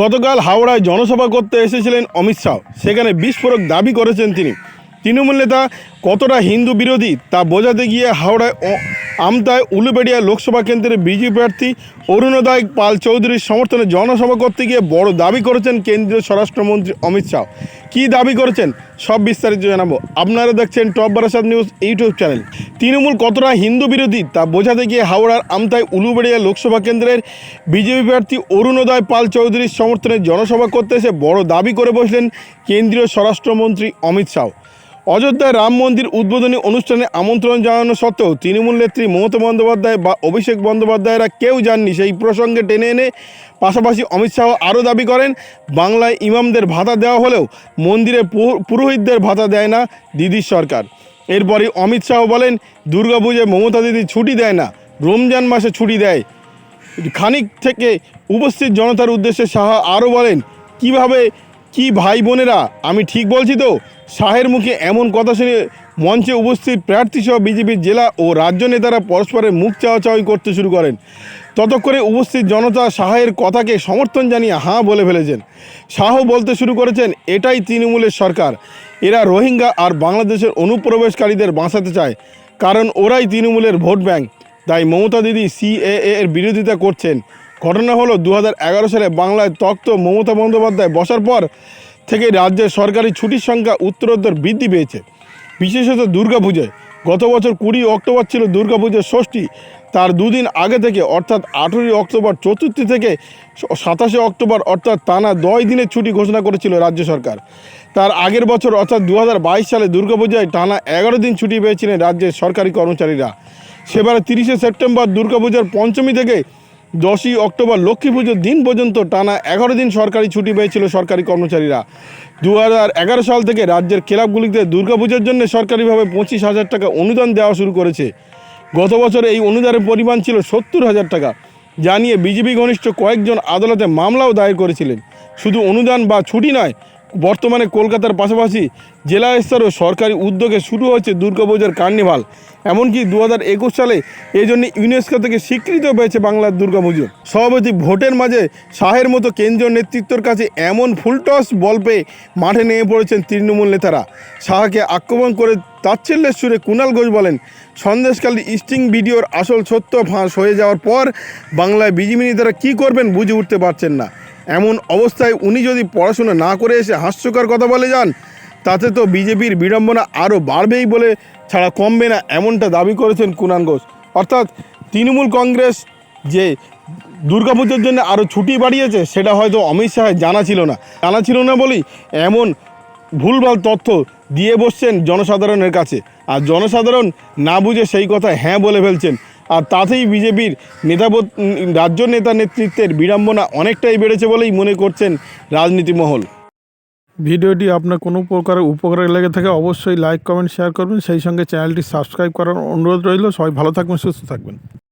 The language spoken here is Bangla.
গতকাল হাওড়ায় জনসভা করতে এসেছিলেন অমিত শাহ। সেখানে বিস্ফোরক দাবি করেছেন তিনি। তৃণমূল নেতা কতটা হিন্দু বিরোধী তা বোঝাতে গিয়ে হাওড়ায় আমতায় উলুবেড়িয়া লোকসভা কেন্দ্রের বিজেপি প্রার্থী অরুণোদয় পাল চৌধুরীর সমর্থনে জনসভা করতে গিয়ে বড় দাবি করেছেন কেন্দ্রীয় স্বরাষ্ট্রমন্ত্রী অমিত শাহ। কী দাবি করেছেন? সব বিস্তারিত জানাব। আপনারা দেখছেন top Barasat news YouTube channel. Trinamool কতটা হিন্দু বিরোধী তা বোঝাতে গিয়ে হাওড়ার আমতায় উলুবেড়িয়া লোকসভা কেন্দ্রের বিজেপি প্রার্থী অরুণোদয় পাল চৌধুরীর সমর্থনে জনসভা করতে এসে বড় দাবি করে বসলেন কেন্দ্রীয় স্বরাষ্ট্রমন্ত্রী অমিত শাহ। অযোধ্যায় রাম মন্দির উদ্বোধনী অনুষ্ঠানে আমন্ত্রণ জানানো সত্ত্বেও তৃণমূল নেত্রী মমতা বন্দ্যোপাধ্যায় বা অভিষেক বন্দ্যোপাধ্যায়রা কেউ যাননি। সেই প্রসঙ্গে টেনে এনে পাশাপাশি অমিত শাহ আরও দাবি করেন, বাংলায় ইমামদের ভাতা দেওয়া হলেও মন্দিরে পুরোহিতদের ভাতা দেয় না দিদির সরকার। এরপরই অমিত শাহ বলেন দুর্গাপুজোয় মমতা দিদি ছুটি দেয় না, রমজান মাসে ছুটি দেয়। খানিক থেকে উপস্থিত জনতার উদ্দেশ্যে সাহা আরও বলেন, কীভাবে কি ভাই বোনেরা, আমি ঠিক বলছি তো? শাহের মুখে এমন কথা শুনে মঞ্চে উপস্থিত প্রার্থীসহ বিজেপির জেলা ও রাজ্য নেতারা পরস্পরের মুখ চাওয়াচাওয়ি করতে শুরু করেন। ততক্ষণে উপস্থিত জনতা শাহের কথাকে সমর্থন জানিয়ে হাঁ বলে ফেলেছেন। শাহ বলতে শুরু করেছেন, এটাই তৃণমূলের সরকার। এরা রোহিঙ্গা আর বাংলাদেশের অনুপ্রবেশকারীদের বাঁচাতে চায়। কারণ ওরাই তৃণমূলের ভোট ব্যাংক। তাই মমতা দিদি সিএএ এর বিরোধিতা করছেন। ঘটনা হলো দু হাজার এগারো সালে বাংলায় তক্ত মমতা বন্দ্যোপাধ্যায় বসার পর থেকে রাজ্যের সরকারি ছুটির সংখ্যা উত্তরোত্তর বৃদ্ধি পেয়েছে। বিশেষত দুর্গাপুজোয় গত বছর কুড়ি অক্টোবর ছিল দুর্গাপুজোর ষষ্ঠী। তার দুদিন আগে থেকে অর্থাৎ আঠেরোই অক্টোবর চতুর্থী থেকে সাতাশে অক্টোবর অর্থাৎ টানা দশ দিনের ছুটি ঘোষণা করেছিল রাজ্য সরকার। তার আগের বছর অর্থাৎ দু হাজার বাইশ সালে দুর্গাপূজায় টানা এগারো দিন ছুটি পেয়েছিলেন রাজ্যের সরকারি কর্মচারীরা। সেবারে তিরিশে সেপ্টেম্বর দুর্গাপূজার পঞ্চমী থেকে দশই অক্টোবর লক্ষ্মী পুজোর দিন পর্যন্ত টানা এগারো দিন সরকারি ছুটি পেয়েছিল সরকারি কর্মচারীরা। দু সাল থেকে রাজ্যের ক্লাবগুলিতে দুর্গাপুজোর জন্য সরকারিভাবে পঁচিশ হাজার টাকা অনুদান দেওয়া শুরু করেছে। গত বছর এই অনুদানের পরিমাণ ছিল সত্তর হাজার টাকা, যা নিয়ে বিজেপি ঘনিষ্ঠ কয়েকজন আদালতে মামলাও দায়ের করেছিলেন। শুধু অনুদান বা ছুটি নয় বর্তমানে কলকাতার পাশাপাশি জেলা স্তরেও সরকারি উদ্যোগে শুরু হয়েছে দুর্গাপূজার কার্নিভাল। এমনকি দু হাজার একুশ সালে এই জন্য ইউনেস্কো থেকে স্বীকৃতিও পেয়েছে বাংলার দুর্গাপুজো সভাপতি ভোটের মাঝে শাহের মতো কেন্দ্রীয় নেতৃত্বর কাছে এমন ফুলটস বল পেয়ে মাঠে নেমে পড়েছেন তৃণমূল নেতারা। শাহকে আক্রমণ করে তাচ্ছিল্যের সুরে কুণাল ঘোষ বলেন সন্দেশকালী স্টিং ভিডিওর আসল সত্য ফাঁস হয়ে যাওয়ার পর বাংলায় বিজেপি নেতারা কী করবেন বুঝে উঠতে পারছেন না। এমন অবস্থায় উনি যদি পড়াশোনা না করে এসে হাস্যকর কথা বলে যান, তাতে তো বিজেপির বিড়ম্বনা আরও বাড়বেই বলে ছাড়া কমবে না এমনটা দাবি করেছেন কুণাল ঘোষ। অর্থাৎ তৃণমূল কংগ্রেস যে দুর্গাপুজোর জন্য আরও ছুটি বাড়িয়েছে, সেটা হয়তো অমিত শাহের জানা ছিল না। জানা ছিল না বলেই এমন ভুলভাল তথ্য দিয়ে বসছেন জনসাধারণের কাছে। আর জনসাধারণ না বুঝে সেই কথা হ্যাঁ বলে ফেলছেন। আর তাতেই বিজেপির নেতা রাজ্য নেতা নেতৃত্বের বিড়ম্বনা অনেকটাই বেড়েছে বলেই মনে করছেন রাজনীতি মহল ভিডিওটি আপনার কোনো প্রকার উপকারে লেগে থাকে অবশ্যই লাইক, কমেন্ট, শেয়ার করবেন। সেই সঙ্গে চ্যানেলটি সাবস্ক্রাইব করার অনুরোধ রইল। সবাই ভালো থাকবেন, সুস্থ থাকবেন।